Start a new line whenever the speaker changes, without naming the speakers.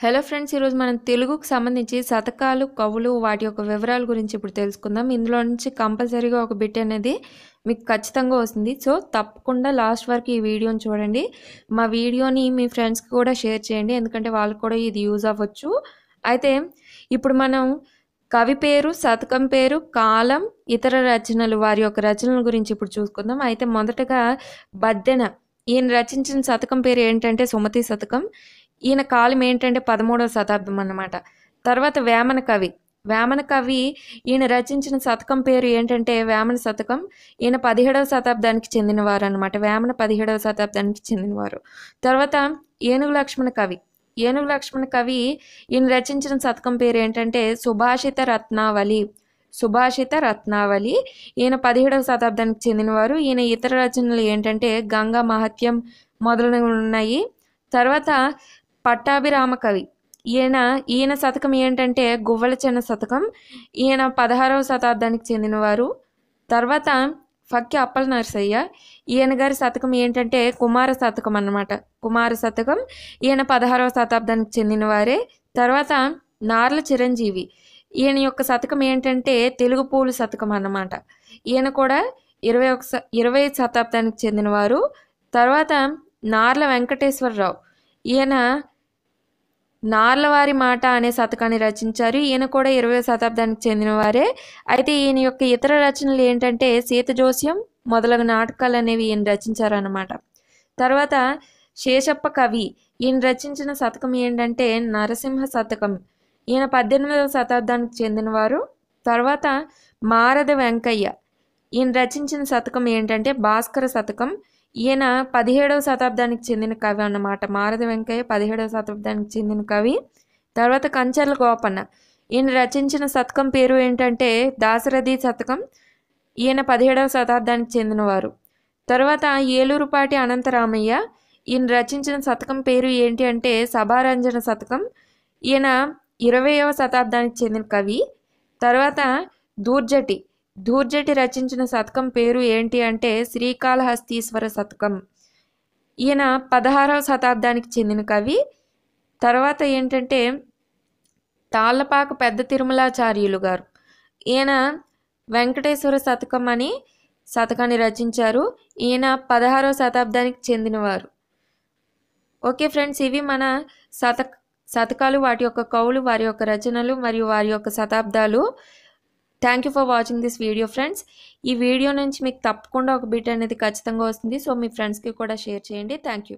Hello friends ఈరోజు మనం తెలుగుకు సంబంధించి శతకాలు కవులు వాటి యొక్క వివరాల గురించి ఇప్పుడు తెలుసుకుందాం. ఇందులో నుంచి కంపల్సరీగా ఒక బిట్ అనేది మీకు ఖచ్చితంగా వస్తుంది. సో తప్పకుండా లాస్ట్ వరకు ఈ వీడియోని చూడండి. మా వీడియోని మీ ఫ్రెండ్స్కి కూడా షేర్ చేయండి. ఎందుకంటే వాళ్ళకి కూడా ఇది యూజ్ అవ్వచ్చు. అయితే ఇప్పుడు మనం కవి పేరు శతకం పేరు కాలం ఇతర రచనలు వారి యొక్క రచనల గురించి ఇప్పుడు చూసుకుందాం. అయితే మొదటగా బద్దెన. ఈయన రచించిన శతకం పేరు ఏంటంటే సుమతి శతకం. ఈయన కాలం ఏంటంటే పదమూడవ శతాబ్దం అన్నమాట. తర్వాత వేమన కవి. వేమన కవి ఈయన రచించిన శతకం పేరు ఏంటంటే వేమన శతకం. ఈయన పదిహేడవ శతాబ్దానికి చెందినవారు అనమాట వేమన పదిహేడవ శతాబ్దానికి చెందినవారు. తర్వాత ఏనుగు లక్ష్మణ కవి. ఏనుగు లక్ష్మణ కవి ఈయన రచించిన శతకం పేరు ఏంటంటే సుభాషిత రత్నావళి. సుభాషిత రత్నావళి. ఈయన పదిహేడవ శతాబ్దానికి చెందినవారు. ఈయన ఇతర రచనలు ఏంటంటే గంగా మహత్యం మొదలైనవి ఉన్నాయి. తర్వాత పట్టాభిరామ కవి. ఈయన ఈయన శతకం ఏంటంటే గువ్వల చిన్న శతకం. ఈయన పదహారవ శతాబ్దానికి చెందినవారు. తర్వాత ఫక్కి అప్పల నరసయ్య. ఈయన గారి శతకం ఏంటంటే కుమార శతకం అన్నమాట. కుమార శతకం. ఈయన పదహారవ శతాబ్దానికి చెందినవారే. తర్వాత నార్ల చిరంజీవి. ఈయన యొక్క శతకం ఏంటంటే తెలుగు పూలు శతకం అన్నమాట. ఈయన కూడా ఇరవై ఒక ఇరవై శతాబ్దానికి చెందినవారు. తర్వాత నార్ల వెంకటేశ్వరరావు. ఈయన నార్లవారి మాట అనే శతకాన్ని రచించారు. ఈయన కూడా ఇరవై శతాబ్దానికి చెందినవారే. అయితే ఈయన యొక్క ఇతర రచనలు ఏంటంటే సీత జోస్యం మొదలగు నాటకాలు అనేవి ఈయన రచించారన్నమాట. తర్వాత శేషప్ప కవి ఈయన రచించిన శతకం ఏంటంటే నరసింహ శతకం. ఈయన పద్దెనిమిదవ శతాబ్దానికి చెందినవారు. తర్వాత మారద వెంకయ్య ఈయన రచించిన శతకం ఏంటంటే భాస్కర శతకం. ఈయన పదిహేడవ శతాబ్దానికి చెందిన కవి అన్నమాట. మారది వెంకయ్య పదిహేడవ శతాబ్దానికి చెందిన కవి. తర్వాత కంచర్ల గోపన్న. ఈయన రచించిన శతకం పేరు ఏంటంటే దాశరథి శతకం. ఈయన పదిహేడవ శతాబ్దానికి చెందినవారు. తర్వాత ఏలూరుపాటి అనంతరామయ్య. ఈయన రచించిన శతకం పేరు ఏంటి అంటే సభారంజన శతకం. ఈయన ఇరవయవ శతాబ్దానికి చెందిన కవి. తర్వాత దూర్జటి. ధూర్జటి రచించిన శతకం పేరు ఏంటి అంటే శ్రీకాళహస్తీశ్వర శతకం. ఈయన పదహారవ శతాబ్దానికి చెందిన కవి. తర్వాత ఏంటంటే తాళ్ళపాక పెద్ద తిరుమలాచార్యులు గారు. ఈయన వెంకటేశ్వర శతకం అని శతకాన్ని రచించారు. ఈయన పదహారవ శతాబ్దానికి చెందినవారు. ఓకే ఫ్రెండ్స్ ఇవి మన శత శతకాలు వాటి యొక్క కవులు వారి యొక్క రచనలు మరియు వారి యొక్క శతాబ్దాలు. Thank you for watching this video friends ఈ వీడియో నుంచి మీకు తప్పకుండా ఒక బిట్ అనేది ఖచ్చితంగా వస్తుంది. సో మీ ఫ్రెండ్స్కి కూడా షేర్ చేయండి. Thank you